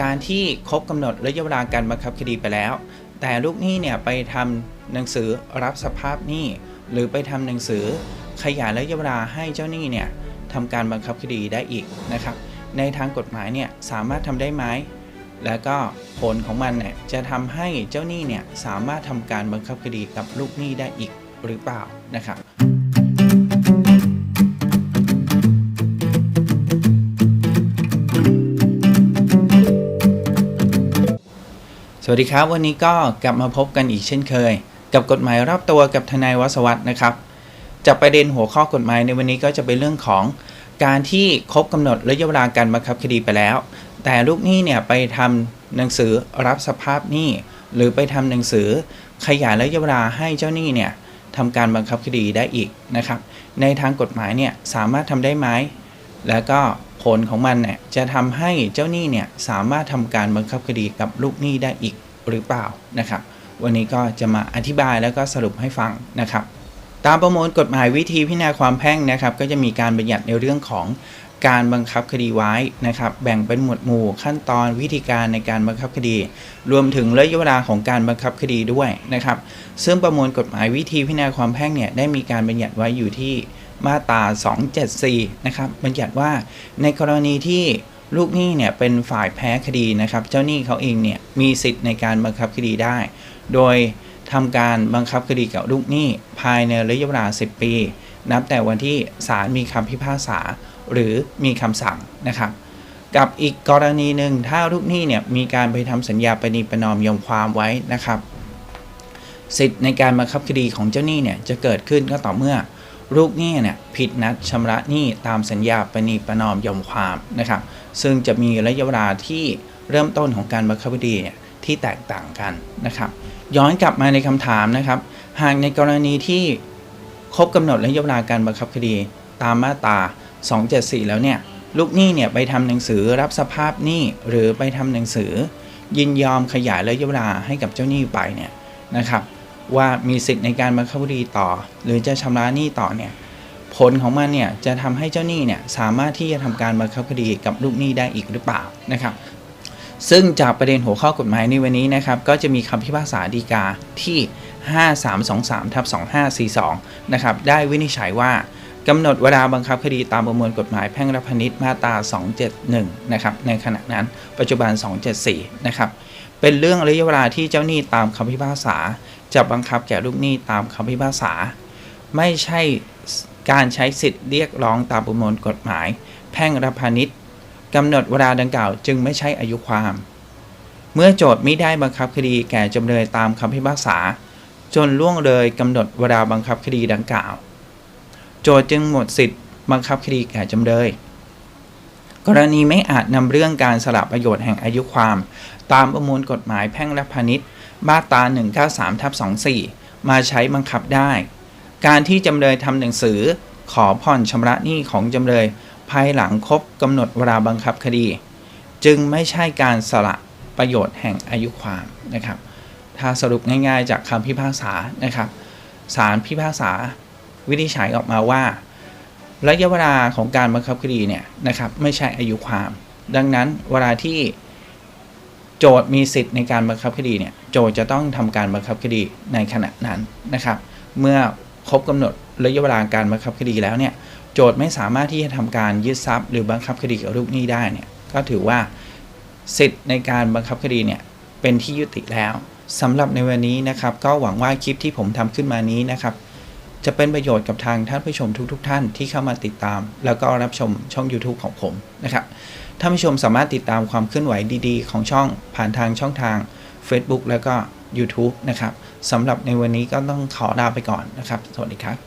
การที่ครบกำหนดระยะเวลาการบังคับคดีไปแล้ว แต่ลูกหนี้เนี่ยไปทำหนังสือรับสภาพหนี้หรือไปทำหนังสือขยายระยะเวลาให้เจ้าหนี้เนี่ยทำการบังคับคดีได้อีกนะครับ ในทางกฎหมายเนี่ยสามารถทำได้ไหมแล้วก็ผลของมันเนี่ยจะทำให้เจ้าหนี้เนี่ยสามารถทำการบังคับคดีกับลูกหนี้ได้อีกหรือเปล่านะครับ สวัสดีครับ วันนี้ก็กลับมาพบกันอีกเช่นเคย กับกฎหมายรอบตัวกับทนายวัศวัตรนะครับจากประเด็นหัวข้อกฎหมายในวันนี้ก็จะเป็นเรื่องของการที่ครบกำหนดระยะเวลาการบังคับคดีไปแล้ว แต่ลูกหนี้เนี่ยไปทำหนังสือรับสภาพหนี้หรือไปทำหนังสือขยายระยะเวลาให้เจ้าหนี้เนี่ยทำการบังคับคดีได้อีกนะครับ ในทางกฎหมายเนี่ยสามารถทำได้ไหม แล้วก็ผลของมันเนี่ยจะทำให้เจ้าหนี้เนี่ยสามารถทำการบังคับคดีกับลูกหนี้ได้อีกหรือเปล่านะครับ วันนี้ก็จะมาอธิบายแล้วก็สรุปให้ฟังนะครับ ตามประมวลกฎหมายวิธีพิจารณาความแพ่งนะครับ ก็จะมีการบัญญัติในเรื่องของการบังคับคดีไว้นะครับ แบ่งเป็นหมวดหมู่ขั้นตอนวิธีการในการบังคับคดี รวมถึงระยะเวลาของการบังคับคดีด้วยนะครับ ซึ่งประมวลกฎหมายวิธีพิจารณาความแพ่งเนี่ยได้มีการบัญญัติไว้อยู่ที่ มาตรา 274 นะครับบัญญัติว่าในกรณีที่ลูกหนี้เนี่ยเป็นฝ่ายแพ้คดีนะครับ เจ้าหนี้เขาเองเนี่ยมีสิทธิ์ในการบังคับคดีได้ โดยทำการบังคับคดีกับลูกหนี้ภายในระยะเวลา 10 ปี นับแต่วันที่ศาลมีคำพิพากษา หรือมีคำสั่งนะครับ กับอีกกรณีหนึ่งถ้าลูกหนี้เนี่ยมีการไปทำสัญญาปณีประนอมยอมความไว้นะครับ สิทธิ์ในการบังคับคดีของเจ้าหนี้เนี่ยจะเกิดขึ้นก็ต่อเมื่อ ลูกหนี้เนี่ยผิดนัดชำระหนี้ตามสัญญาปณีประนอมยอมความนะครับ ซึ่งจะมีระยะเวลาที่เริ่มต้นของการบังคับคดีเนี่ยที่แตกต่างกันนะครับ ย้อนกลับมาในคำถามนะครับ หากในกรณีที่ครบกำหนดระยะเวลาการบังคับคดีตามมาตรา 274 แล้วเนี่ยลูกหนี้เนี่ยไปทำหนังสือรับสภาพหนี้หรือไปทำหนังสือ ยินยอมขยายระยะเวลาให้กับเจ้าหนี้ไปเนี่ยนะครับ ว่ามีสิทธิ์ในการบังคับคดีต่อ หรือจะชำระหนี้ต่อเนี่ยผลของมันเนี่ยจะทำให้เจ้าหนี้เนี่ยสามารถที่จะทำการบังคับคดีกับลูกหนี้ได้อีกหรือเปล่านะครับซึ่งจากประเด็นหัวข้อกฎหมายในวันนี้นะครับก็จะมีคำพิพากษาฎีกาที่ 5323ทับ2542นะครับได้วินิจฉัยว่ากำหนดเวลาบังคับคดีตามประมวลกฎหมายแพ่งและพาณิชย์มาตรา 271นะครับในขณะนั้นปัจจุบัน 274นะครับเป็นเรื่องระยะเวลาที่เจ้าหนี้ตามคำพิพากษา จะบังคับแก่ลูกหนี้ตามคำพิพากษา ไม่ใช่การใช้สิทธิ์เรียกร้องตามประมวลกฎหมาย แพ่งและพาณิชย์กำหนดเวลาดังกล่าวจึงไม่ใช่อายุความ เมื่อโจทย์ไม่ได้บังคับคดีแก่จำเลยตามคำพิพากษา จนล่วงเลยกำหนดเวลาบังคับคดีดังกล่าว โจทย์จึงหมดสิทธิ์บังคับคดีแก่จำเลย กรณีไม่อาจนำเรื่องการสละประโยชน์แห่งอายุความ ตามประมวลกฎหมายแพ่งและพาณิชย์ มาตรา193ทับ24 มาใช้บังคับได้ การที่จำเลยทำหนังสือ ขอผ่อนชำระหนี้ของจำเลย ภายหลังครบกำหนดเวลาบังคับคดี จึงไม่ใช่การสละประโยชน์แห่งอายุความนะครับ ถ้าสรุปง่ายๆจากคำพิพากษานะครับศาลพิพากษาวินิจฉัยออกมาว่า ระยะเวลาของการบังคับคดีเนี่ยนะครับไม่ใช่อายุความ ดังนั้นเวลาที่ โจทย์มีสิทธิ์ในการบังคับคดีเนี่ยโจทย์จะต้องทำการบังคับคดีในขณะนั้นนะครับ เมื่อครบกำหนดระยะเวลาการบังคับคดีแล้วเนี่ยโจทย์ไม่สามารถที่จะทำการยึดทรัพย์หรือบังคับคดีกับลูกหนี้ได้เนี่ยก็ถือว่าสิทธิ์ในการบังคับคดีเนี่ยเป็นที่ยุติแล้วสำหรับในวันนี้นะครับ ก็หวังว่าคลิปที่ผมทำขึ้นมานี้นะครับ จะเป็นประโยชน์กับทางท่านผู้ชมทุก ๆ ท่านที่เข้ามาติดตาม แล้วก็รับชมช่อง YouTube ของผมนะครับท่านผู้ชมสามารถติดตามความเคลื่อนไหวดีๆ ของช่องผ่านทางช่องทาง Facebook แล้วก็ YouTube นะครับสำหรับในวันนี้ก็ต้องขอลาไปก่อนนะครับ สวัสดีครับ